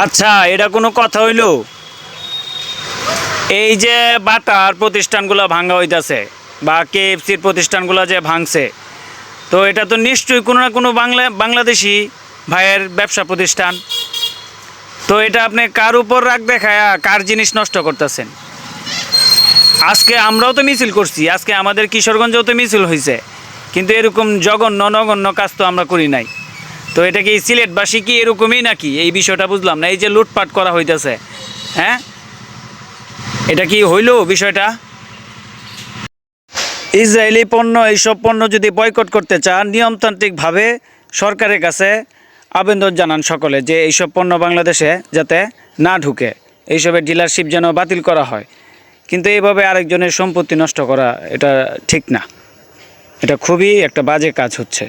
আচ্ছা এটা কোনো কথা হইল? এই যে বাটার প্রতিষ্ঠানগুলো ভাঙা হইতাছে বা কে কেএফসির প্রতিষ্ঠানগুলো যে ভাঙছে, তো এটা তো নিশ্চয়ই কোনো না কোনো বাংলা, বাংলাদেশি ভাইয়ের ব্যবসা প্রতিষ্ঠান। তো এটা আপনি কার উপর রাগ দেখায় কার জিনিস নষ্ট করতেছেন? আজকে আমরাও তো মিছিল করছি, আজকে আমাদের কিশোরগঞ্জেও তো মিছিল হয়েছে কিন্তু এরকম জঘন্য, নগণ্য কাজ তো আমরা করি নাই। তো এটা কি সিলেটবাসী কি এরকমই নাকি? এই বিষয়টা বুঝলাম না, এই যে লুটপাট করা হইতেছে হ্যাঁ? এটা কি হইল বিষয়টা? ইসরায়েলি পণ্য, এইসব পণ্য যদি বয়কট করতে চান, নিয়মতান্ত্রিকভাবে সরকারের কাছে আবেদন জানান সকলে যে এইসব পণ্য বাংলাদেশে যাতে না ঢুকে এইসবের ডিলারশিপ যেন বাতিল করা হয়। কিন্তু এইভাবে আরেকজনের সম্পত্তি নষ্ট করা এটা ঠিক না। এটা খুবই একটা বাজে কাজ হচ্ছে।